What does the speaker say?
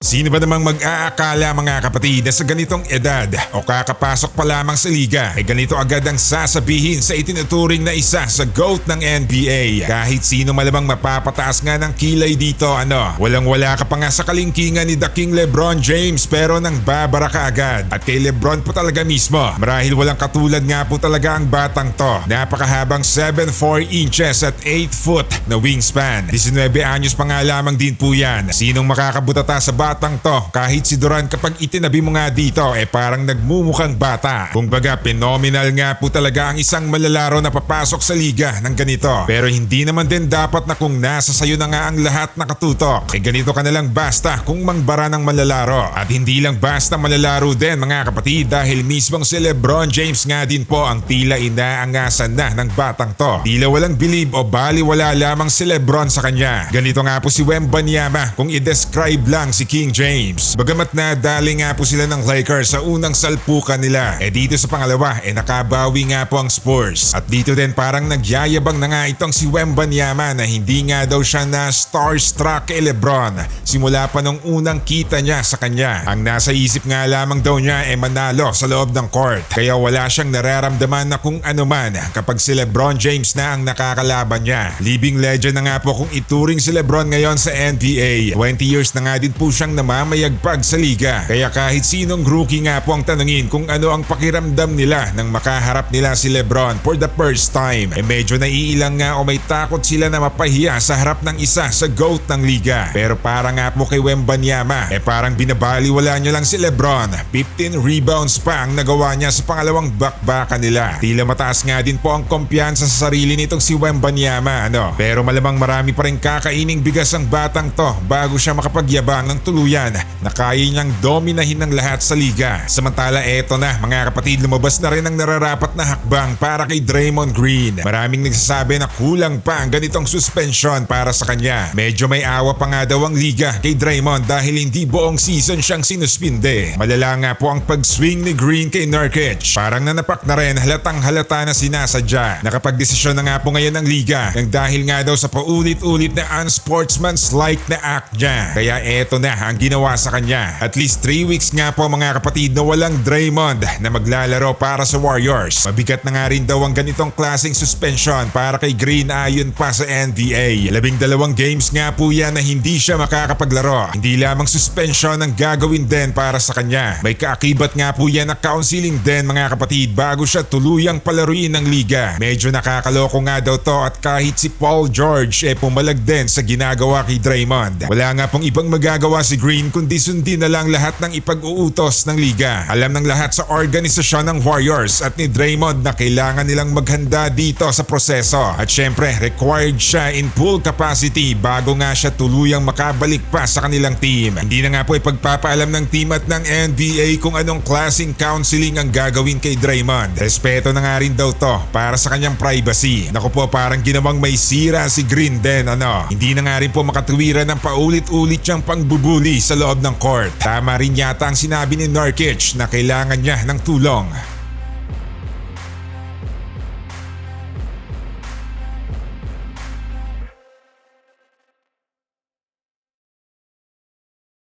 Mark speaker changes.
Speaker 1: Sino ba namang mag-aakala mga kapatid na sa ganitong edad o kakapasok pa lamang sa liga ay ganito agad ang sasabihin sa itinuturing na isa sa GOAT ng NBA. Kahit sino malamang mapapataas nga ng kilay dito ano, walang wala ka pa nga sa kalingkingan ni The King Lebron James pero nang babara ka agad. At kay Lebron po talaga mismo, marahil walang katulad nga po talaga ang batang to. Napakahabang 7'4 inches at 8 foot na wingspan. 19 anyos pa nga lamang din po yan. Sinong makakabutata sa batang to? Kahit si Duran kapag itinabi mo nga dito, eh parang nagmumukhang bata. Kung baga, phenomenal nga po talaga ang isang malalaro na papasok sa liga ng ganito. Pero hindi naman din dapat na kung nasa sayo na nga ang lahat nakatutok. Eh ganito ka na lang basta kung mangbara ng malalaro. At hindi lang basta malalaro din mga kapatid dahil mismong si Lebron James nga din po ang tila inaangasan na ng batang to. Tila walang bilib o bali wala lamang si Lebron sa kanya. Ganito nga po si Wembanyama kung i-describe lang si King James. Bagamat nadali nga po sila ng Lakers sa unang salpukan nila, eh dito sa pangalawa eh nakabawi nga po ang Spurs. At dito din parang nagyayabang na nga itong si Wembanyama na hindi nga daw siya na starstruck kay Lebron simula pa nung unang kita niya sa kanya. Ang nasa isip nga lamang daw niya ay manalo sa loob ng court. Kaya wala siyang nararamdaman na kung ano man kapag si Lebron James na ang nakakalaban niya. Living legend na nga po kung ituring si Lebron ngayon sa NBA. 20 years na nga din po siyang namamayagpag sa liga. Kaya kahit sinong rookie nga po ang tanungin kung ano ang pakiramdam nila nang makaharap nila si Lebron for the first time. Eh medyo naiilang nga o may takot sila na mapahiya sa harap ng isa sa GOAT ng liga. Pero para nga po kay Wembanyama, eh parang binabaliwala niya lang si Lebron. 15 rebounds pa ang nagawa niya sa pangalawang bakbakan nila. Tila mataas nga din po ang kumpiyansa sa sarili nitong si Wembanyama. Ano? Pero malamang marami pa rin kakaining bigas ang batang to bago siya makapagyabang ng tuluyan na kaya niyang dominahin ng lahat sa liga. Samantala eto na mga kapatid lumabas na rin ang nararapat na hakbang para kay Draymond Green. Maraming nagsasabi na kulang pa ang ganitong suspension para sa kanya. Medyo may awa pa nga daw ang liga kay Draymond dahil hindi buong season siyang sinuspinde. Malala nga po ang pag-swing ni Green kay Nurkic. Parang nanapak na rin halatang halata na sinasadya. Nakapag-desisyon na nga po ngayon ang liga nang dahil nga daw sa paulit-ulit na unsportsmanlike na act niya. Kaya eto na ang ginawa sa kanya. At least 3 weeks nga po mga kapatid na walang Draymond na maglalaro para sa Warriors. Mabigat na nga rin daw ang ganitong klaseng suspension para kay Green ayon pa sa NBA. Labing dalawang games nga po yan na hindi siya makakapaglaro. Hindi lamang suspension ang gagawin din para sa kanya. May kaakibat nga po yan na counseling din mga kapatid bago siya tuluyang palaruin ng liga. Medyo nakakaloko nga daw to at kahit si Paul George eh pumalag din sa ginagawa kay Draymond. Wala nga pong ibang magagawa si Green kundi sundin na lang lahat ng ipag-uutos ng liga. Alam ng lahat sa organisasyon ng Warriors at ni Draymond na kailangan nilang maghanda dito sa proseso. At syempre, required siya in full capacity bago nga siya tuluyang makabalik pa sa kanilang team. Hindi na nga po ipagpapaalam ng team at ng NBA kung anong klaseng counseling ang gagawin kay Draymond. Respeto na nga rin daw to para sa kanyang privacy. Naku po parang ginawang may sira si Green din ano. Hindi na nga rin po makatuwiran ng paulit-ulit siyang pangbubuli sa loob ng court. Tama rin yata ang sinabi ni Nurkic na kailangan niya ng tulong.